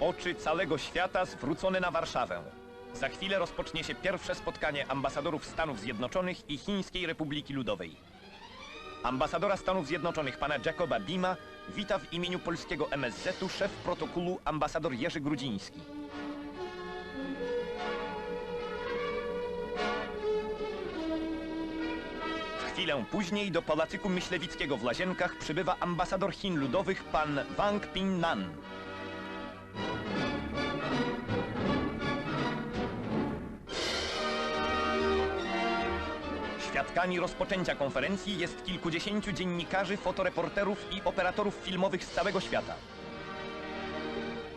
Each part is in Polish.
Oczy całego świata zwrócone na Warszawę. Za chwilę rozpocznie się pierwsze spotkanie ambasadorów Stanów Zjednoczonych i Chińskiej Republiki Ludowej. Ambasadora Stanów Zjednoczonych pana Jacoba Bima wita w imieniu polskiego MSZ-u szef protokołu ambasador Jerzy Grudziński. Chwilę później do Pałacyku Myślewickiego w Łazienkach przybywa ambasador Chin Ludowych pan Wang Ping-nan. Świadkami rozpoczęcia konferencji jest kilkudziesięciu dziennikarzy, fotoreporterów i operatorów filmowych z całego świata.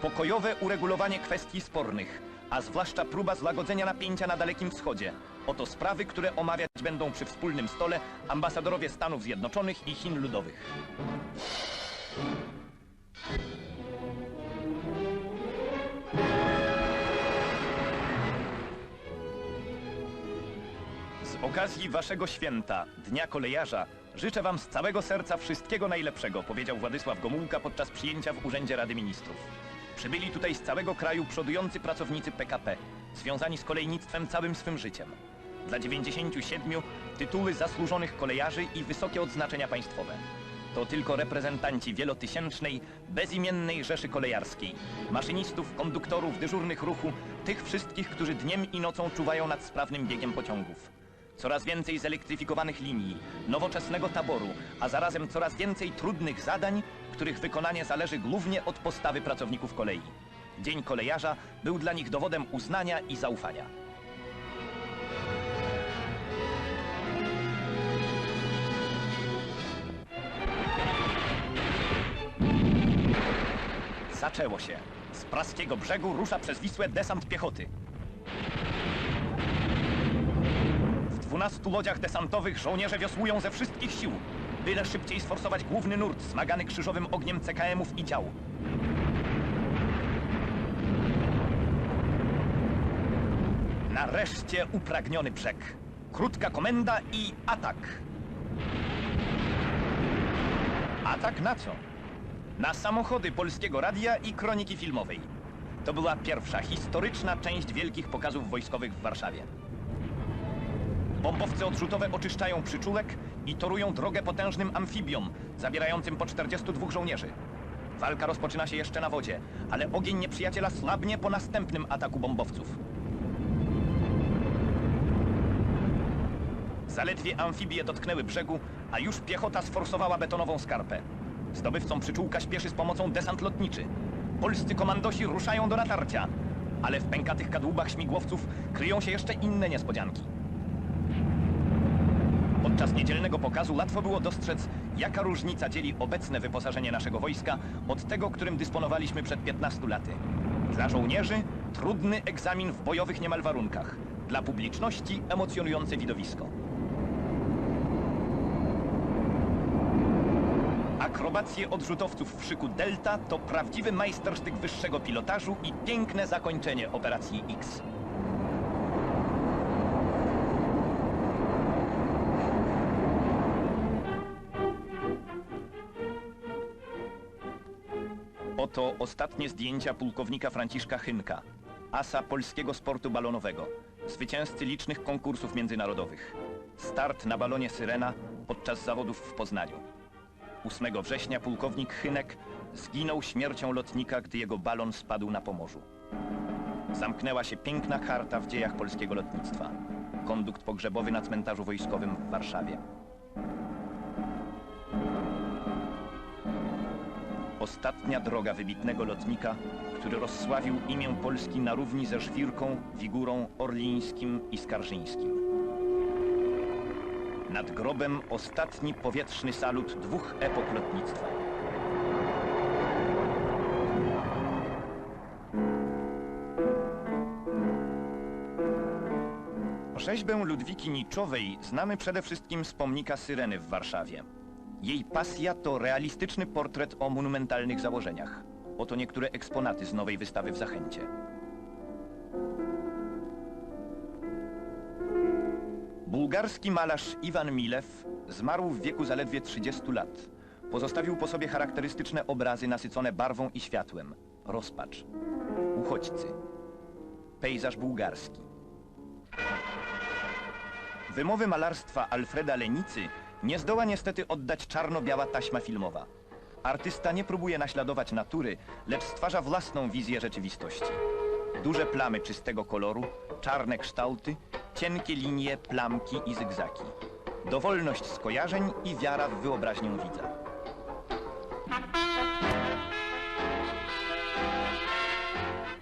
Pokojowe uregulowanie kwestii spornych, a zwłaszcza próba złagodzenia napięcia na Dalekim Wschodzie. Oto sprawy, które omawiać będą przy wspólnym stole ambasadorowie Stanów Zjednoczonych i Chin Ludowych. Okazji waszego święta, Dnia Kolejarza, życzę wam z całego serca wszystkiego najlepszego, powiedział Władysław Gomułka podczas przyjęcia w Urzędzie Rady Ministrów. Przybyli tutaj z całego kraju przodujący pracownicy PKP, związani z kolejnictwem całym swym życiem. Dla 97 tytuły zasłużonych kolejarzy i wysokie odznaczenia państwowe. To tylko reprezentanci wielotysięcznej, bezimiennej rzeszy kolejarskiej, maszynistów, konduktorów, dyżurnych ruchu, tych wszystkich, którzy dniem i nocą czuwają nad sprawnym biegiem pociągów. Coraz więcej zelektryfikowanych linii, nowoczesnego taboru, a zarazem coraz więcej trudnych zadań, których wykonanie zależy głównie od postawy pracowników kolei. Dzień kolejarza był dla nich dowodem uznania i zaufania. Zaczęło się. Z praskiego brzegu rusza przez Wisłę desant piechoty. Dwunastu lodziach desantowych żołnierze wiosłują ze wszystkich sił, byle szybciej sforsować główny nurt smagany krzyżowym ogniem CKM-ów i dział. Nareszcie upragniony brzeg. Krótka komenda i atak. Atak na co? Na samochody Polskiego Radia i Kroniki Filmowej. To była pierwsza historyczna część wielkich pokazów wojskowych w Warszawie. Bombowce odrzutowe oczyszczają przyczółek i torują drogę potężnym amfibiom, zabierającym po 42 żołnierzy. Walka rozpoczyna się jeszcze na wodzie, ale ogień nieprzyjaciela słabnie po następnym ataku bombowców. Zaledwie amfibie dotknęły brzegu, a już piechota sforsowała betonową skarpę. Zdobywcom przyczółka śpieszy z pomocą desant lotniczy. Polscy komandosi ruszają do natarcia, ale w pękatych kadłubach śmigłowców kryją się jeszcze inne niespodzianki. Podczas niedzielnego pokazu łatwo było dostrzec, jaka różnica dzieli obecne wyposażenie naszego wojska od tego, którym dysponowaliśmy przed 15 laty. Dla żołnierzy trudny egzamin w bojowych niemal warunkach. Dla publiczności emocjonujące widowisko. Akrobacje odrzutowców w szyku Delta to prawdziwy majstersztyk wyższego pilotażu i piękne zakończenie operacji X. Oto ostatnie zdjęcia pułkownika Franciszka Chynka, asa polskiego sportu balonowego, zwycięzcy licznych konkursów międzynarodowych. Start na balonie Syrena podczas zawodów w Poznaniu. 8 września pułkownik Chynek zginął śmiercią lotnika, gdy jego balon spadł na Pomorzu. Zamknęła się piękna karta w dziejach polskiego lotnictwa. Kondukt pogrzebowy na cmentarzu wojskowym w Warszawie. Ostatnia droga wybitnego lotnika, który rozsławił imię Polski na równi ze Żwirką, Wigurą, Orlińskim i Skarżyńskim. Nad grobem ostatni powietrzny salut dwóch epok lotnictwa. Rzeźbę Ludwiki Niczowej znamy przede wszystkim z pomnika Syreny w Warszawie. Jej pasja to realistyczny portret o monumentalnych założeniach. Oto niektóre eksponaty z nowej wystawy w Zachęcie. Bułgarski malarz Iwan Milew zmarł w wieku zaledwie 30 lat. Pozostawił po sobie charakterystyczne obrazy nasycone barwą i światłem. Rozpacz. Uchodźcy. Pejzaż bułgarski. Wymowy malarstwa Alfreda Lenicy nie zdoła niestety oddać czarno-biała taśma filmowa. Artysta nie próbuje naśladować natury, lecz stwarza własną wizję rzeczywistości. Duże plamy czystego koloru, czarne kształty, cienkie linie, plamki i zygzaki. Dowolność skojarzeń i wiara w wyobraźnię widza.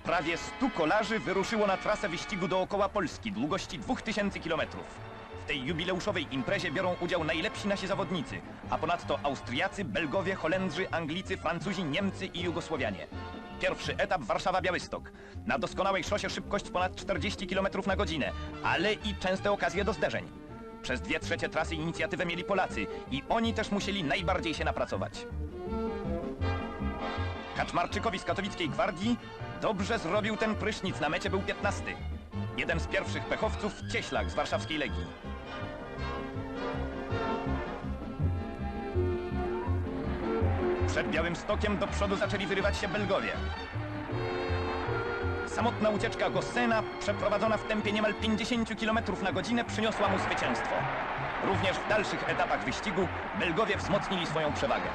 Prawie 100 kolarzy wyruszyło na trasę wyścigu dookoła Polski długości 2000 km. Tej jubileuszowej imprezie biorą udział najlepsi nasi zawodnicy, a ponadto Austriacy, Belgowie, Holendrzy, Anglicy, Francuzi, Niemcy i Jugosłowianie. Pierwszy etap Warszawa-Białystok. Na doskonałej szosie szybkość ponad 40 km na godzinę, ale i częste okazje do zderzeń. Przez dwie trzecie trasy inicjatywę mieli Polacy i oni też musieli najbardziej się napracować. Kaczmarczykowi z katowickiej gwardii dobrze zrobił ten prysznic, na mecie był 15. Jeden z pierwszych pechowców Cieślak z warszawskiej Legii. Przed Białym Stokiem do przodu zaczęli wyrywać się Belgowie. Samotna ucieczka Gossena, przeprowadzona w tempie niemal 50 km na godzinę, przyniosła mu zwycięstwo. Również w dalszych etapach wyścigu Belgowie wzmocnili swoją przewagę.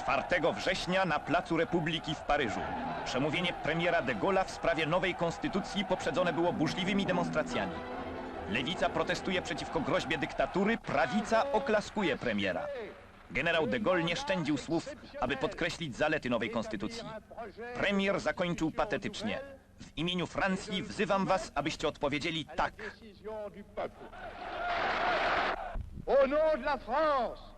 Czwartego września na Placu Republiki w Paryżu. Przemówienie premiera de Gaulle'a w sprawie nowej konstytucji poprzedzone było burzliwymi demonstracjami. Lewica protestuje przeciwko groźbie dyktatury, prawica oklaskuje premiera. Generał de Gaulle nie szczędził słów, aby podkreślić zalety nowej konstytucji. Premier zakończył patetycznie. W imieniu Francji wzywam was, abyście odpowiedzieli tak. Au nom de la France,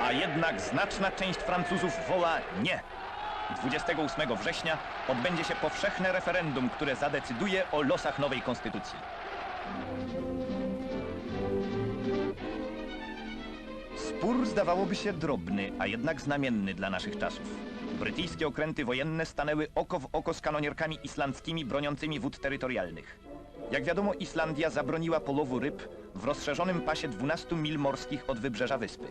A jednak znaczna część Francuzów woła nie. 28 września odbędzie się powszechne referendum, które zadecyduje o losach nowej konstytucji. Spór zdawałoby się drobny, a jednak znamienny dla naszych czasów. Brytyjskie okręty wojenne stanęły oko w oko z kanonierkami islandzkimi broniącymi wód terytorialnych. Jak wiadomo, Islandia zabroniła połowu ryb w rozszerzonym pasie 12 mil morskich od wybrzeża wyspy.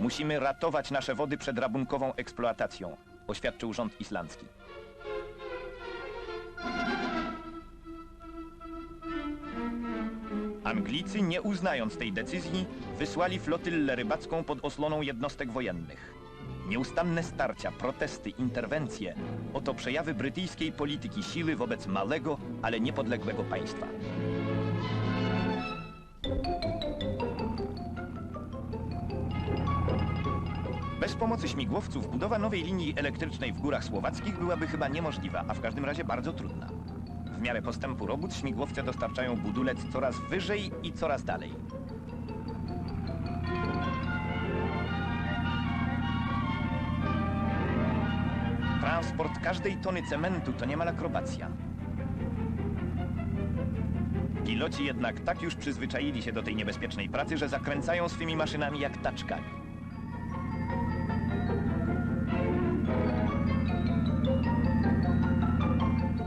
Musimy ratować nasze wody przed rabunkową eksploatacją, oświadczył rząd islandzki. Anglicy, nie uznając tej decyzji, wysłali flotyllę rybacką pod osłoną jednostek wojennych. Nieustanne starcia, protesty, interwencje oto przejawy brytyjskiej polityki siły wobec małego, ale niepodległego państwa. Bez pomocy śmigłowców budowa nowej linii elektrycznej w górach słowackich byłaby chyba niemożliwa, a w każdym razie bardzo trudna. W miarę postępu robót śmigłowce dostarczają budulec coraz wyżej i coraz dalej. Transport każdej tony cementu to niemal akrobacja. Piloci jednak tak już przyzwyczaili się do tej niebezpiecznej pracy, że zakręcają swymi maszynami jak taczkami.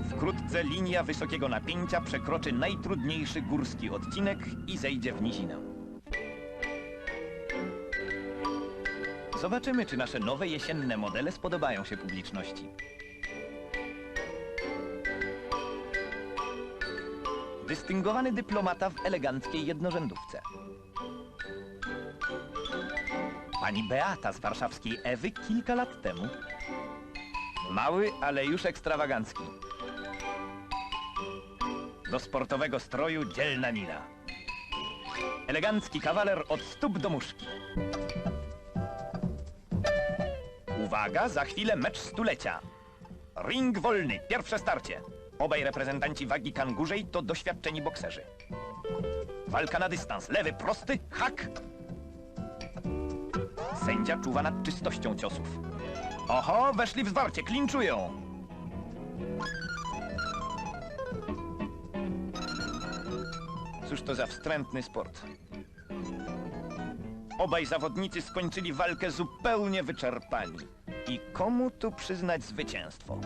Wkrótce linia wysokiego napięcia przekroczy najtrudniejszy górski odcinek i zejdzie w nizinę. Zobaczymy, czy nasze nowe jesienne modele spodobają się publiczności. Dystyngowany dyplomata w eleganckiej jednorzędówce. Pani Beata z warszawskiej Ewy kilka lat temu. Mały, ale już ekstrawagancki. Do sportowego stroju dzielna Nina. Elegancki kawaler od stóp do muszki. Uwaga, za chwilę mecz stulecia. Ring wolny, pierwsze starcie. Obaj reprezentanci wagi kangurzej to doświadczeni bokserzy. Walka na dystans. Lewy prosty, hak. Sędzia czuwa nad czystością ciosów. Oho, weszli w zwarcie, klinczują. Cóż to za wstrętny sport. Obaj zawodnicy skończyli walkę zupełnie wyczerpani. I komu tu przyznać zwycięstwo?